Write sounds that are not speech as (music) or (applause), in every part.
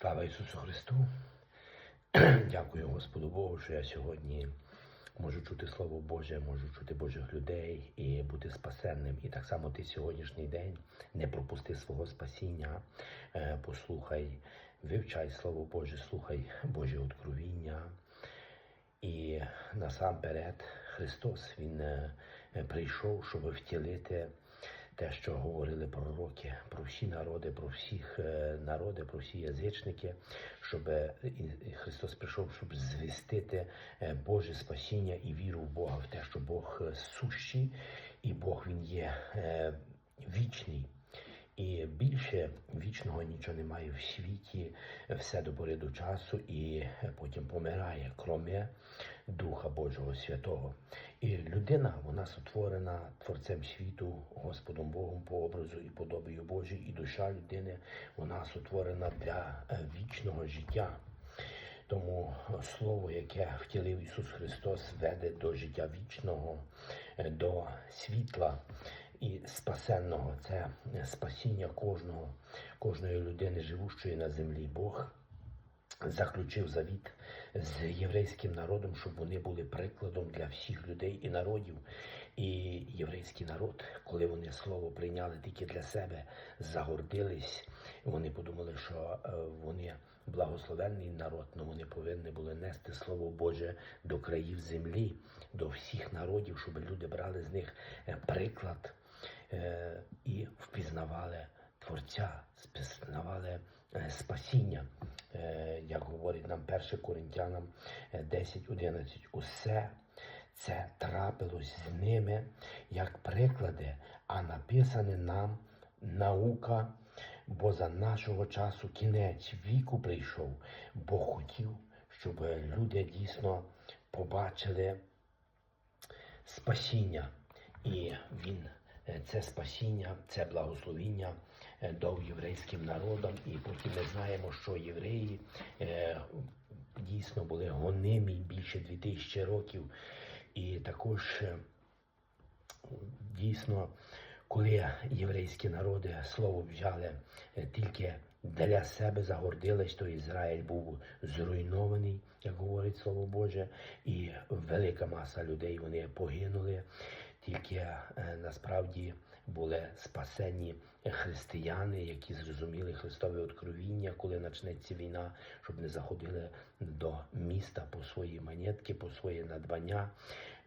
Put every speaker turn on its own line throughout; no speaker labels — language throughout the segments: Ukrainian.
Слава Ісусу Христу! (clears throat) Дякую Господу Богу, що я сьогодні можу чути Слово Боже, можу чути Божих людей і бути спасенним. І так само ти сьогоднішній день не пропусти свого спасіння, Е, послухай, вивчай Слово Боже, слухай Божі откровіння. І насамперед Христос Він е, прийшов, щоб втілити те, що говорили пророки, про всі народи, про всіх е, народи, про всі язичники, щоб е, Христос прийшов, щоб звістити е, Боже спасіння і віру в Бога, в те, що Бог сущий, і Бог Він є вічний. І більше вічного нічого немає в світі, все до пори до часу і потім помирає, кроме Духа Божого Святого. І людина, вона сотворена Творцем світу, Господом Богом по образу і подобію Божій, і душа людини, вона сотворена для вічного життя. Тому слово, яке втілив Ісус Христос, веде до життя вічного, до світла і спасенного. Це спасіння кожного, кожної людини, живущої на землі. Бог заключив завіт з єврейським народом, щоб вони були прикладом для всіх людей і народів. І єврейський народ, коли вони слово прийняли тільки для себе, загордились, вони подумали, що е, вони благословенний народ, але вони повинні були нести слово Боже до країв землі, до всіх народів, щоб люди брали з них е, приклад і впізнавали Творця, спізнавали е, спасіння, Е, як говорить нам 1 Коринтянам е, 10.11. Усе це трапилось з ними як приклади, а написане нам наука, бо за нашого часу кінець віку прийшов, бо хотів, щоб люди дійсно побачили спасіння. І він е, це спасіння, це благословіння е, дав єврейським народам. І потім ми знаємо, що євреї е, дійсно були гонимі більше 2000 років. І також е, дійсно, коли єврейські народи слово взяли е, тільки для себе загордились, то Ізраїль був зруйнований, як говорить Слово Боже, і велика маса людей вони погинули. Тільки е, насправді були спасені християни, які зрозуміли Христове откровіння, коли почнеться війна, щоб не заходили до міста по свої монетки, по своє надбання.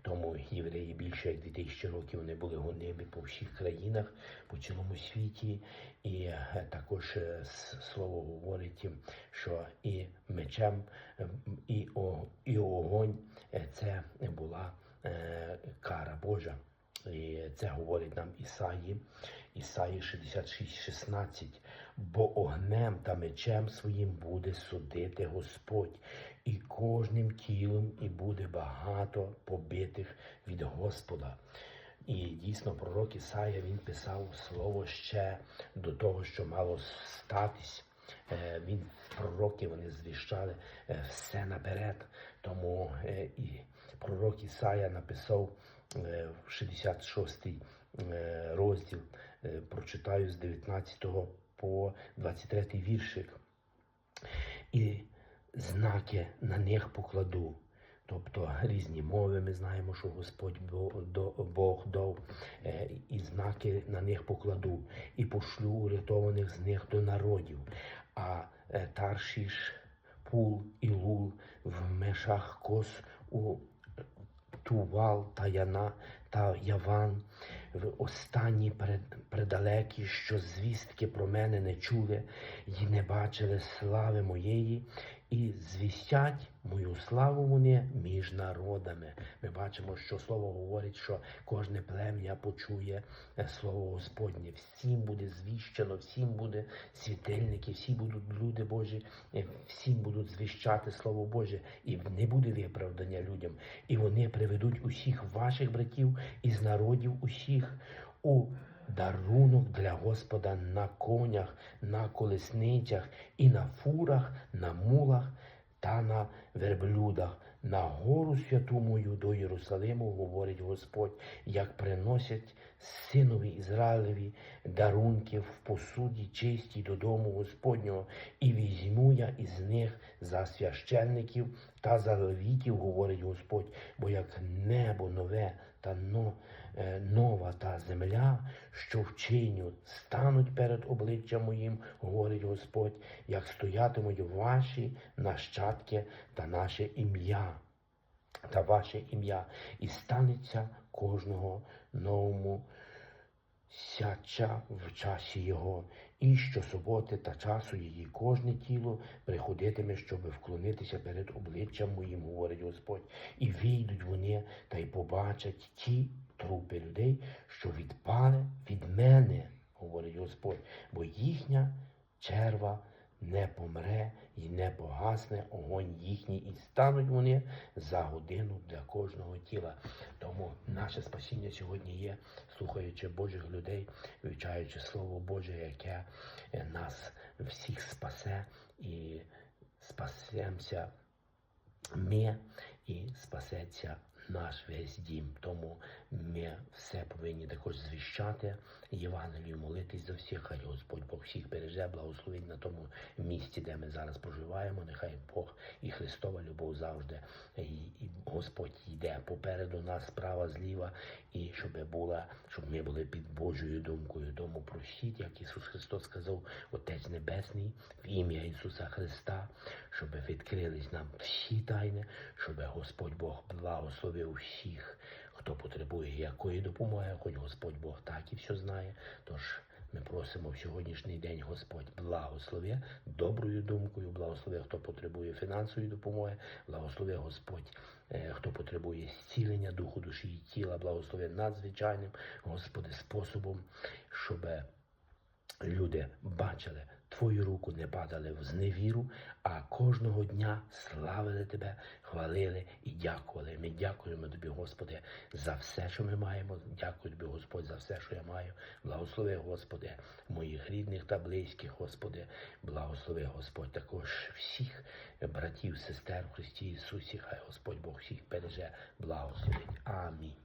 Тому євреї більше як 2000 років вони були гонимі по всіх країнах, по цілому світі. І е, також е, слово говорить, що і мечем, е, і, огонь це була кара Божа. І це говорить нам Ісаї, Ісаї 66, 16. Бо огнем та мечем своїм буде судити Господь, і кожним тілом і буде багато побитих від Господа. І дійсно пророк Ісая він писав слово ще до того, що мало статись. Е, Він пророки вони звіщали е, все наперед. Тому е, і пророк Ісая написав е, в 66-й е, розділ, прочитаю з 19 по 23 віршик. І знаки на них покладу. Тобто різні мови, ми знаємо, що Господь Бог дав, е, і знаки на них покладу, і пошлю урятованих з них до народів. А е, Таршіш, Пул і Лул в мешах кос у Тувал та Яна та Яван, в останні предалекі, що звістки про мене не чули і не бачили слави моєї, і звістять мою славу вони між народами. Ми бачимо, що слово говорить, що кожне плем'я почує е, слово Господнє. Всім буде звіщено, всім буде світильники, всі будуть люди Божі, е, всім будуть звіщати Слово Боже, і не буде виправдання людям. І вони приведуть усіх ваших братів із народів усіх у дарунок для Господа на конях, на колесницях і на фурах, на мулах та на верблюдах, на гору святу мою до Єрусалиму, говорить Господь, як приносять синові Ізраїлеві дарунки в посуді чистій додому Господнього, і візьму я із них за священників та за левітів, говорить Господь, бо як небо нове та но, е, нова та земля, що вчиню, стануть перед обличчям моїм, говорить Господь, як стоятимуть ваші нащадки та наше ім'я та ваше ім'я, і станеться кожного новому сяча в часі його, і щосуботи та часу її кожне тіло приходитиме, щоби вклонитися перед обличчям моїм, говорить Господь, і війдуть вони та й побачать ті трупи людей, що відпали від мене, говорить Господь, бо їхня черва не помре і не погасне огонь їхній, і стануть вони за годину для кожного тіла. Тому наше спасіння сьогодні є, слухаючи Божих людей, вивчаючи Слово Боже, яке е, нас всіх спасе і спасемося ми і спасеться наш весь дім. Тому ми все повинні також звіщати Євангелію, молитись за всіх. Хай Господь Бог всіх береже, благословить на тому місці, де ми зараз проживаємо. Нехай Бог і Христова любов завжди. І, Господь йде попереду нас, справа, зліва, і щоб була, щоб ми були під Божою думкою. Тому просіть, як Ісус Христос сказав, Отець Небесний, в ім'я Ісуса Христа, щоб відкрились нам всі тайни, щоб Господь Бог благословив всіх, хто потребує якої допомоги, хоч Господь Бог так і все знає. Тож ми просимо в сьогоднішній день Господь благослови доброю думкою, благослови, хто потребує фінансової допомоги, благослови Господь, е, хто потребує зцілення духу, душі і тіла, благослови надзвичайним, Господи, способом, щоб люди бачили Твою руку, не падали в зневіру, а кожного дня славили Тебе, хвалили і дякували. Ми дякуємо Тобі, Господи, за все, що ми маємо. Дякую Тобі, Господь, за все, що я маю. Благослови, Господи, моїх рідних та близьких, Господи, благослови, Господь, також всіх братів, сестер в Христі Ісусі. Хай Господь Бог всіх береже, благословить. Амінь.